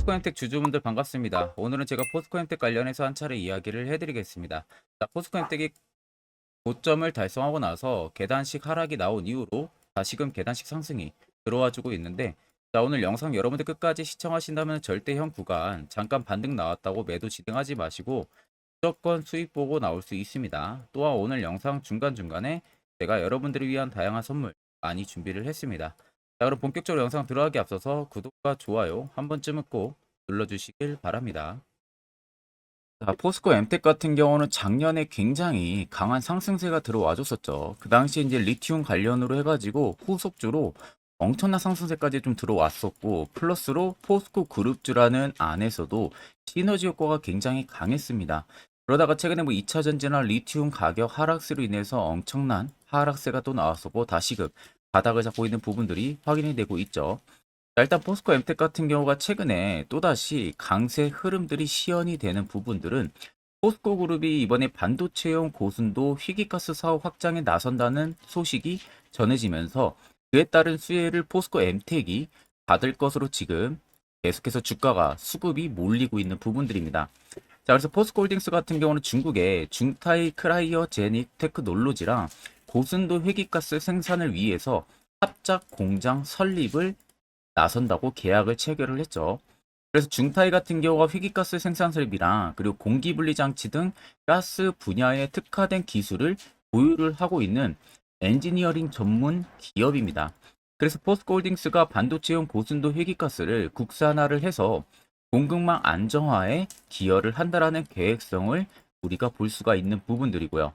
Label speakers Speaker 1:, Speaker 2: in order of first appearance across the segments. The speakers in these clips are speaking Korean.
Speaker 1: 포스코엠텍 주주분들 반갑습니다. 오늘은 제가 포스코엠텍 관련해서 한 차례 이야기를 해드리겠습니다. 자, 포스코엠텍이 고점을 달성하고 나서 계단식 하락이 나온 이후로 다시금 계단식 상승이 들어와주고 있는데 자 오늘 영상 여러분들 끝까지 시청하신다면 절대형 구간 잠깐 반등 나왔다고 매도 진행하지 마시고 무조건 수익 보고 나올 수 있습니다. 또한 오늘 영상 중간중간에 제가 여러분들을 위한 다양한 선물 많이 준비를 했습니다. 자 그럼 본격적으로 영상 들어가기 앞서서 구독과 좋아요 한 번쯤은 꼭 눌러주시길 바랍니다. 자, 포스코 엠텍 같은 경우는 작년에 굉장히 강한 상승세가 들어와 줬었죠. 그 당시 이제 리튬 관련으로 해가지고 후속주로 엄청난 상승세까지 좀 들어왔었고 플러스로 포스코 그룹주라는 안에서도 시너지 효과가 굉장히 강했습니다. 그러다가 최근에 뭐 2차 전지나 리튬 가격 하락세로 인해서 엄청난 하락세가 또 나왔었고 다시금 바닥을 잡고 있는 부분들이 확인이 되고 있죠. 자, 일단 포스코 엠텍 같은 경우가 최근에 또다시 강세 흐름들이 시연이 되는 부분들은 포스코 그룹이 이번에 반도체용 고순도 희귀가스 사업 확장에 나선다는 소식이 전해지면서 그에 따른 수혜를 포스코 엠텍이 받을 것으로 지금 계속해서 주가가 수급이 몰리고 있는 부분들입니다. 자, 그래서 포스코 홀딩스 같은 경우는 중국의 중타이 크라이어 제닉 테크놀로지랑 고순도 회기가스 생산을 위해서 합작 공장 설립을 나선다고 계약을 체결을 했죠. 그래서 중타이 같은 경우가 회기가스 생산 설비랑 그리고 공기분리 장치 등 가스 분야에 특화된 기술을 보유를 하고 있는 엔지니어링 전문 기업입니다. 그래서 포스코홀딩스가 반도체용 고순도 회기가스를 국산화를 해서 공급망 안정화에 기여를 한다라는 계획성을 우리가 볼 수가 있는 부분들이고요.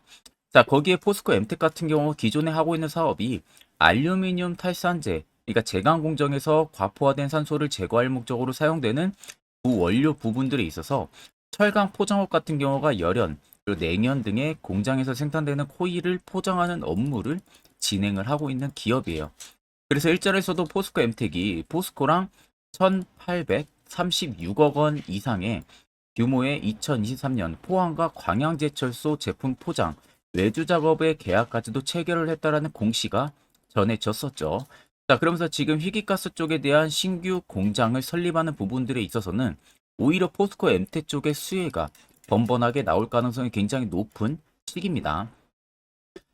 Speaker 1: 자, 거기에 포스코 엠텍 같은 경우 기존에 하고 있는 사업이 알루미늄 탈산제, 그러니까 제강 공정에서 과포화된 산소를 제거할 목적으로 사용되는 그 원료 부분들이 있어서 철강 포장업 같은 경우가 열연, 그리고 냉연 등의 공장에서 생산되는 코일을 포장하는 업무를 진행을 하고 있는 기업이에요. 그래서 일전에서도 포스코 엠텍이 포스코랑 1,836억 원 이상의 규모의 2023년 포항과 광양제철소 제품 포장 외주 작업의 계약까지도 체결을 했다라는 공시가 전해졌었죠. 자, 그러면서 지금 희귀가스 쪽에 대한 신규 공장을 설립하는 부분들에 있어서는 오히려 포스코 엠텍 쪽의 수혜가 번번하게 나올 가능성이 굉장히 높은 시기입니다.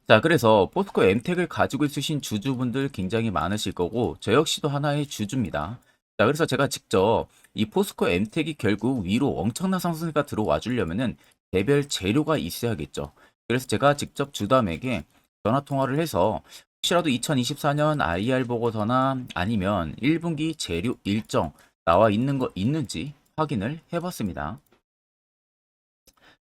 Speaker 1: 자, 그래서 포스코 엠텍을 가지고 있으신 주주분들 굉장히 많으실 거고, 저 역시도 하나의 주주입니다. 자, 그래서 제가 직접 이 포스코 엠텍이 결국 위로 엄청난 상승세가 들어와 주려면은 개별 재료가 있어야겠죠. 그래서 제가 직접 주담에게 전화 통화를 해서 혹시라도 2024년 IR 보고서나 아니면 1분기 재료 일정 나와 있는 거 있는지 확인을 해봤습니다.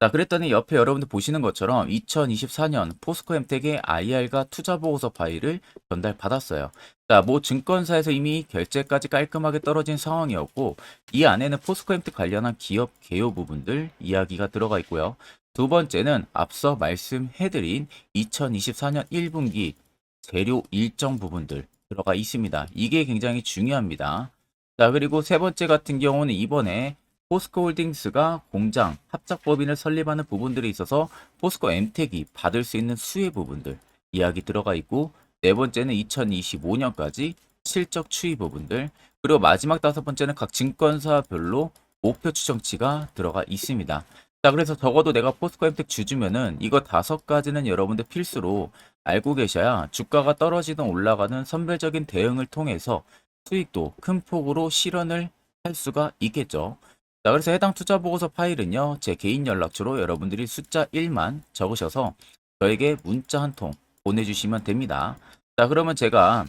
Speaker 1: 자, 그랬더니 옆에 여러분들 보시는 것처럼 2024년 포스코엠텍의 IR과 투자 보고서 파일을 전달받았어요. 자, 뭐 증권사에서 이미 결제까지 깔끔하게 떨어진 상황이었고 이 안에는 포스코엠텍 관련한 기업 개요 부분들 이야기가 들어가 있고요. 두 번째는 앞서 말씀해드린 2024년 1분기 재료 일정 부분들 들어가 있습니다. 이게 굉장히 중요합니다. 자, 그리고 세 번째 같은 경우는 이번에 포스코 홀딩스가 공장 합작법인을 설립하는 부분들이 있어서 포스코 엠텍이 받을 수 있는 수혜 부분들 이야기 들어가 있고 네 번째는 2025년까지 실적 추이 부분들 그리고 마지막 다섯 번째는 각 증권사별로 목표 추정치가 들어가 있습니다. 자 그래서 적어도 내가 포스코 엠텍 주주면은 이거 다섯 가지는 여러분들 필수로 알고 계셔야 주가가 떨어지든 올라가는 선별적인 대응을 통해서 수익도 큰 폭으로 실현을 할 수가 있겠죠. 자, 그래서 해당 투자 보고서 파일은요, 제 개인 연락처로 여러분들이 숫자 1만 적으셔서 저에게 문자 한 통 보내주시면 됩니다. 자, 그러면 제가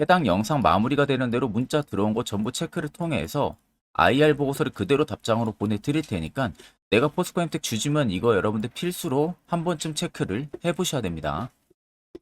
Speaker 1: 해당 영상 마무리가 되는 대로 문자 들어온 거 전부 체크를 통해서 IR 보고서를 그대로 답장으로 보내드릴 테니까 내가 포스코엠텍 주주면 이거 여러분들 필수로 한 번쯤 체크를 해보셔야 됩니다.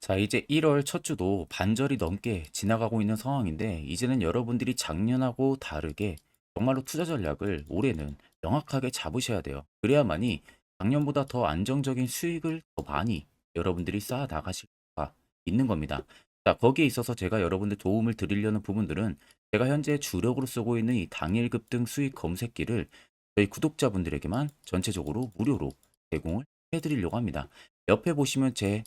Speaker 1: 자, 이제 1월 첫 주도 반절이 넘게 지나가고 있는 상황인데, 이제는 여러분들이 작년하고 다르게 정말로 투자 전략을 올해는 명확하게 잡으셔야 돼요. 그래야만이 작년보다 더 안정적인 수익을 더 많이 여러분들이 쌓아 나가실 수가 있는 겁니다. 자, 거기에 있어서 제가 여러분들 도움을 드리려는 부분들은 제가 현재 주력으로 쓰고 있는 이 당일 급 등 수익 검색기를 저희 구독자분들에게만 전체적으로 무료로 제공을 해드리려고 합니다. 옆에 보시면 제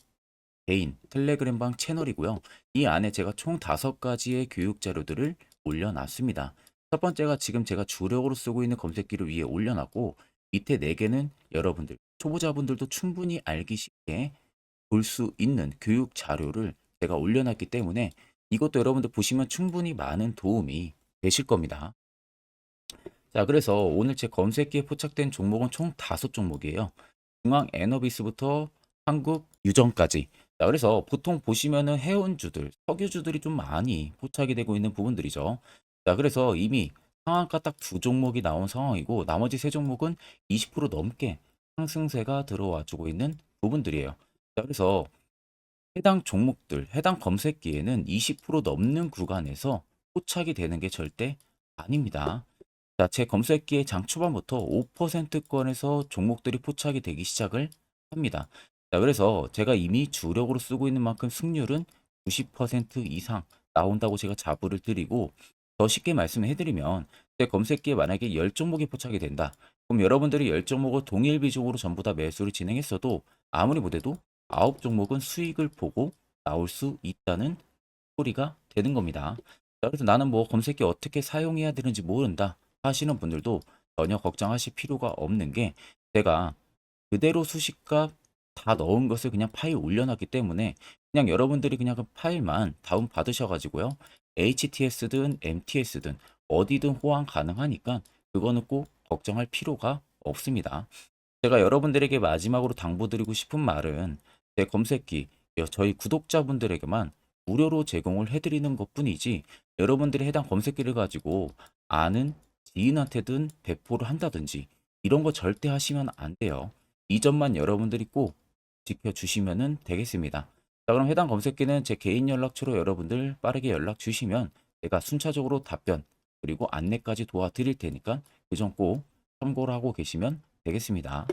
Speaker 1: 개인 텔레그램방 채널이고요. 이 안에 제가 총 다섯 가지의 교육 자료들을 올려놨습니다. 첫 번째가 지금 제가 주력으로 쓰고 있는 검색기를 위에 올려놨고 밑에 네 개는 여러분들 초보자분들도 충분히 알기 쉽게 볼 수 있는 교육 자료를 제가 올려놨기 때문에 이것도 여러분들 보시면 충분히 많은 도움이 되실 겁니다. 자, 그래서 오늘 제 검색기에 포착된 종목은 총 다섯 종목이에요. 중앙 에너비스부터 한국 유전까지. 자, 그래서 보통 보시면은 해운주들, 석유주들이 좀 많이 포착이 되고 있는 부분들이죠. 자, 그래서 이미 상한가 딱 두 종목이 나온 상황이고 나머지 세 종목은 20% 넘게 상승세가 들어와 주고 있는 부분들이에요. 자, 그래서 해당 종목들, 해당 검색기에는 20% 넘는 구간에서 포착이 되는 게 절대 아닙니다. 자, 제 검색기에 장 초반부터 5%권에서 종목들이 포착이 되기 시작을 합니다. 자, 그래서 제가 이미 주력으로 쓰고 있는 만큼 승률은 90% 이상 나온다고 제가 자부를 드리고 더 쉽게 말씀을 해드리면 제 검색기에 만약에 10종목이 포착이 된다. 그럼 여러분들이 10종목을 동일 비중으로 전부 다 매수를 진행했어도 아무리 못해도 9종목은 수익을 보고 나올 수 있다는 소리가 되는 겁니다. 자, 그래서 나는 뭐 검색기 어떻게 사용해야 되는지 모른다 하시는 분들도 전혀 걱정하실 필요가 없는 게 제가 그대로 수식값 다 넣은 것을 그냥 파일 올려놨기 때문에 그냥 여러분들이 그냥 그 파일만 다운 받으셔가지고요. HTS든 MTS든 어디든 호환 가능하니까 그거는 꼭 걱정할 필요가 없습니다. 제가 여러분들에게 마지막으로 당부드리고 싶은 말은 제 검색기 여- 저희 구독자분들에게만 무료로 제공을 해드리는 것 뿐이지 여러분들이 해당 검색기를 가지고 아는 지인한테든 배포를 한다든지 이런 거 절대 하시면 안 돼요. 이 점만 여러분들이 꼭 지켜주시면 되겠습니다. 자, 그럼 해당 검색기는 제 개인 연락처로 여러분들 빠르게 연락 주시면 제가 순차적으로 답변 그리고 안내까지 도와드릴 테니까 그 점 꼭 참고를 하고 계시면 되겠습니다.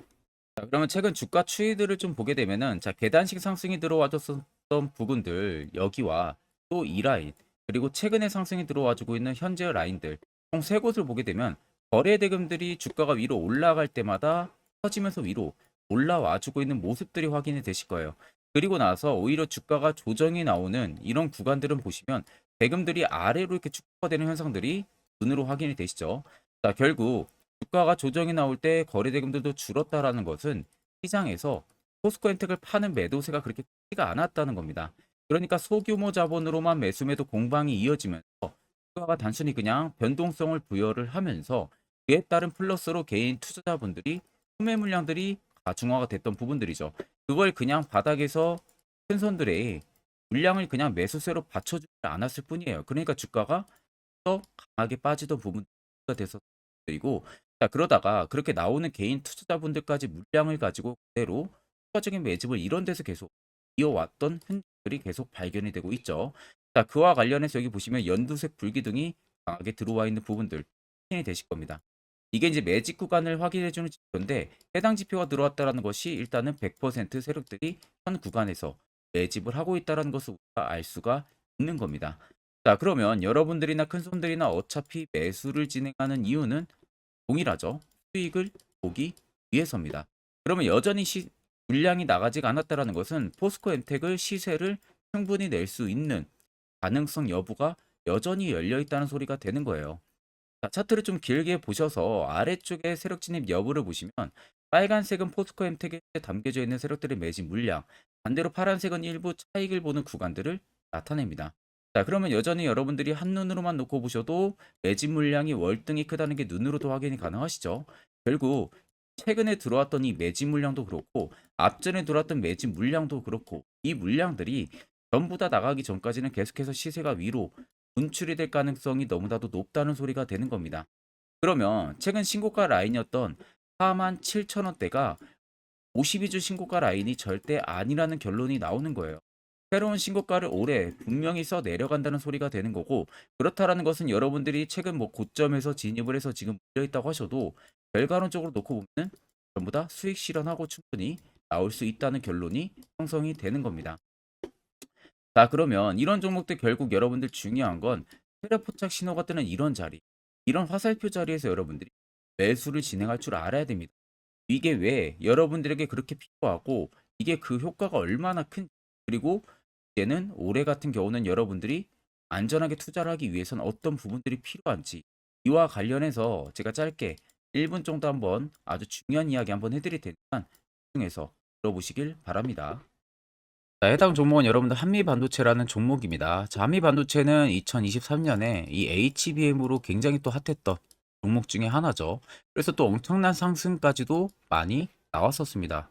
Speaker 1: 자, 그러면 최근 주가 추이들을 좀 보게 되면은 자, 계단식 상승이 들어와줬었던 부분들 여기와 또 이 라인 그리고 최근에 상승이 들어와주고 있는 현재 라인들 총 세 곳을 보게 되면 거래 대금들이 주가가 위로 올라갈 때마다 터지면서 위로 올라와주고 있는 모습들이 확인이 되실 거예요. 그리고 나서 오히려 주가가 조정이 나오는 이런 구간들은 보시면 대금들이 아래로 이렇게 축소가 되는 현상들이 눈으로 확인이 되시죠. 자, 결국 주가가 조정이 나올 때 거래 대금들도 줄었다라는 것은 시장에서 포스코 엔텍을 파는 매도세가 그렇게 크지가 않았다는 겁니다. 그러니까 소규모 자본으로만 매수 매도 공방이 이어지면서 주가가 단순히 그냥 변동성을 부여를 하면서 그에 따른 플러스로 개인 투자자분들이 소매 물량들이 가중화가 됐던 부분들이죠. 그걸 그냥 바닥에서 큰 손들의 물량을 그냥 매수세로 받쳐주지 않았을 뿐이에요. 그러니까 주가가 더 강하게 빠지던 부분가 돼서 그리고 자 그러다가 그렇게 나오는 개인 투자자분들까지 물량을 가지고 그대로 추가적인 매집을 이런 데서 계속 이어왔던 흔적들이 계속 발견이 되고 있죠. 자 그와 관련해서 여기 보시면 연두색 불기둥이 강하게 들어와 있는 부분들 확인이 되실 겁니다. 이게 이제 매직 구간을 확인해 주는 지표인데 해당 지표가 들어왔다라는 것이 일단은 100% 세력들이 현 구간에서 매집을 하고 있다는 것을 우리가 알 수가 있는 겁니다. 자, 그러면 여러분들이나 큰 손들이나 어차피 매수를 진행하는 이유는 동일하죠. 수익을 보기 위해서입니다. 그러면 여전히 시, 물량이 나가지가 않았다라는 것은 포스코 엔텍을 시세를 충분히 낼 수 있는 가능성 여부가 여전히 열려 있다는 소리가 되는 거예요. 자, 차트를 좀 길게 보셔서 아래쪽에 세력 진입 여부를 보시면 빨간색은 포스코 엠텍에 담겨져 있는 세력들의 매집 물량, 반대로 파란색은 일부 차익을 보는 구간들을 나타냅니다. 자, 그러면 여전히 여러분들이 한눈으로만 놓고 보셔도 매집 물량이 월등히 크다는 게 눈으로도 확인이 가능하시죠. 결국 최근에 들어왔던 이 매집 물량도 그렇고 앞전에 들어왔던 매집 물량도 그렇고 이 물량들이 전부 다 나가기 전까지는 계속해서 시세가 위로 분출이 될 가능성이 너무나도 높다는 소리가 되는 겁니다. 그러면 최근 신고가 라인이었던 4만 7천 원대가 52주 신고가 라인이 절대 아니라는 결론이 나오는 거예요. 새로운 신고가를 올해 분명히 써 내려간다는 소리가 되는 거고 그렇다라는 것은 여러분들이 최근 뭐 고점에서 진입을 해서 지금 물려 있다고 하셔도 결과론적으로 놓고 보면 전부 다 수익 실현하고 충분히 나올 수 있다는 결론이 형성이 되는 겁니다. 자, 그러면 이런 종목들 결국 여러분들 중요한 건 세력 포착 신호가 뜨는 이런 자리, 이런 화살표 자리에서 여러분들이 매수를 진행할 줄 알아야 됩니다. 이게 왜 여러분들에게 그렇게 필요하고 이게 그 효과가 얼마나 큰 그리고 이제는 올해 같은 경우는 여러분들이 안전하게 투자를 하기 위해서는 어떤 부분들이 필요한지 이와 관련해서 제가 짧게 1분 정도 한번 아주 중요한 이야기 한번 해드릴 테니까 집중해서 들어보시길 바랍니다. 자, 해당 종목은 여러분들 한미반도체라는 종목입니다. 자, 한미반도체는 2023년에 이 HBM으로 굉장히 또 핫했던 종목 중에 하나죠. 그래서 또 엄청난 상승까지도 많이 나왔었습니다.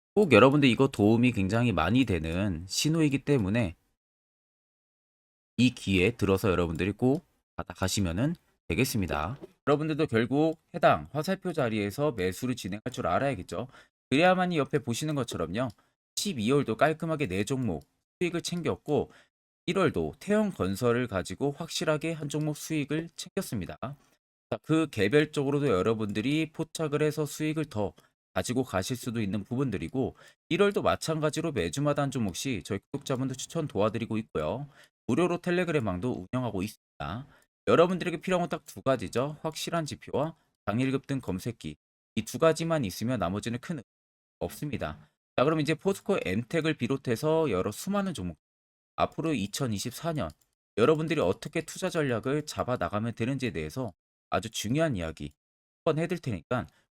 Speaker 1: 꼭 여러분들 이거 도움이 굉장히 많이 되는 신호이기 때문에 이 기회에 들어서 여러분들이 꼭 받아가시면은 되겠습니다. 여러분들도 결국 해당 화살표 자리에서 매수를 진행할 줄 알아야겠죠. 그래야만 이 옆에 보시는 것처럼요. 12월도 깔끔하게 네 종목 수익을 챙겼고 1월도 태형 건설을 가지고 확실하게 한 종목 수익을 챙겼습니다. 자, 그 개별적으로도 여러분들이 포착을 해서 수익을 더 가지고 가실 수도 있는 부분들이고 1월도 마찬가지로 매주마다 한 종목씩 저희 구독자분들 추천 도와드리고 있고요. 무료로 텔레그램방도 운영하고 있습니다. 여러분들에게 필요한 건 딱 두 가지죠. 확실한 지표와 당일 급 등 검색기. 이 두 가지만 있으면 나머지는 큰 없습니다. 자, 그럼 이제 포스코 엠텍을 비롯해서 여러 수많은 종목 앞으로 2024년 여러분들이 어떻게 투자 전략을 잡아 나가면 되는지에 대해서 아주 중요한 이야기 한번 해드릴 테니까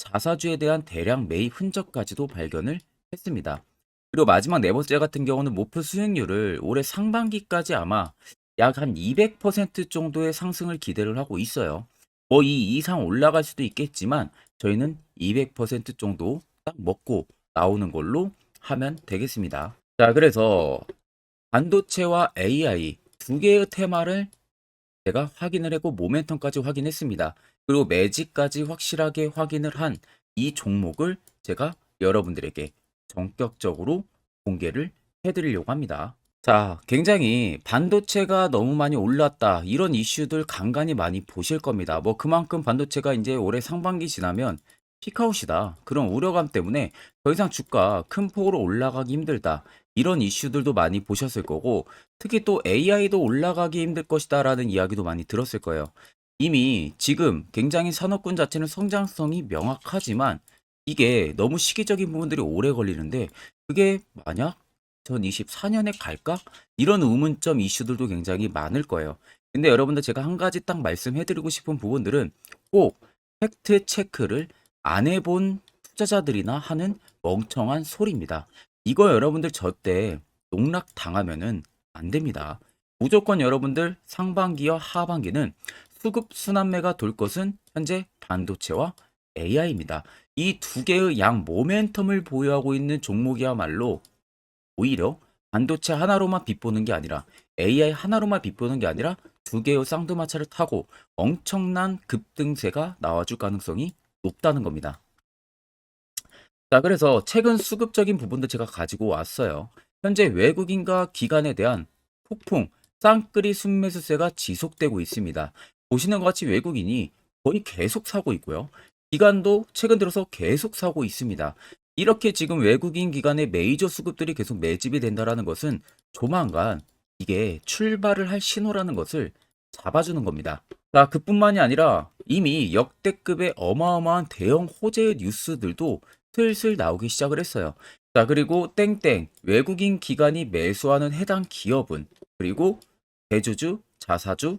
Speaker 1: 자사주에 대한 대량 매입 흔적까지도 발견을 했습니다. 그리고 마지막 네 번째 같은 경우는 목표 수익률을 올해 상반기까지 아마 약 한 200% 정도의 상승을 기대를 하고 있어요. 뭐 이 이상 올라갈 수도 있겠지만 저희는 200% 정도 딱 먹고 나오는 걸로 하면 되겠습니다. 자, 그래서 반도체와 AI 두 개의 테마를 제가 확인을 했고 모멘텀까지 확인했습니다. 그리고 매직까지 확실하게 확인을 한 이 종목을 제가 여러분들에게 전격적으로 공개를 해드리려고 합니다. 자, 굉장히 반도체가 너무 많이 올랐다. 이런 이슈들 간간히 많이 보실 겁니다. 뭐 그만큼 반도체가 이제 올해 상반기 지나면 피카웃이다. 그런 우려감 때문에 더 이상 주가 큰 폭으로 올라가기 힘들다. 이런 이슈들도 많이 보셨을 거고, 특히 또 AI도 올라가기 힘들 것이다 라는 이야기도 많이 들었을 거예요. 이미 지금 굉장히 산업군 자체는 성장성이 명확하지만 이게 너무 시기적인 부분들이 오래 걸리는데 그게 만약 2024년에 갈까? 이런 의문점 이슈들도 굉장히 많을 거예요. 근데 여러분들 제가 한 가지 딱 말씀해드리고 싶은 부분들은 꼭 팩트 체크를 안 해본 투자자들이나 하는 멍청한 소리입니다. 이거 여러분들 저 때 농락 당하면은 안 됩니다. 무조건 여러분들 상반기와 하반기는 수급 순환매가 돌 것은 현재 반도체와 AI입니다. 이 두 개의 양 모멘텀을 보유하고 있는 종목이야말로 오히려 반도체 하나로만 빗보는 게 아니라 AI 하나로만 빗보는 게 아니라 두 개의 쌍두마차를 타고 엄청난 급등세가 나와줄 가능성이 높다는 겁니다. 자, 그래서 최근 수급적인 부분도 제가 가지고 왔어요. 현재 외국인과 기관에 대한 폭풍, 쌍끌이 순매수세가 지속되고 있습니다. 보시는 것 같이 외국인이 거의 계속 사고 있고요. 기관도 최근 들어서 계속 사고 있습니다. 이렇게 지금 외국인 기관의 메이저 수급들이 계속 매집이 된다라는 것은 조만간 이게 출발을 할 신호라는 것을 잡아주는 겁니다. 자, 그뿐만이 아니라 이미 역대급의 어마어마한 대형 호재의 뉴스들도 슬슬 나오기 시작을 했어요. 자, 그리고 땡땡 외국인 기관이 매수하는 해당 기업은 그리고 대주주, 자사주,